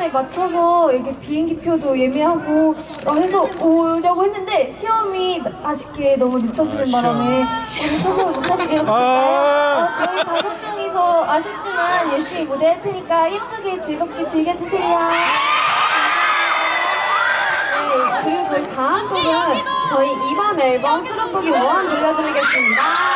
간에 맞춰서 이렇게 비행기 표도 예매하고 어, 해서 오려고 했는데 시험이 아쉽게 너무 늦춰지는 바람에 오늘 참석을 못하게 되었습니다. 어, 저희 다섯 명이서 아쉽지만 열심히 무대할 테니까 예쁘게 즐겁게 즐겨주세요. 네, 그리고 저희 다음 곡은 저희 이번 앨범 수록곡이 원한 들려드리겠습니다.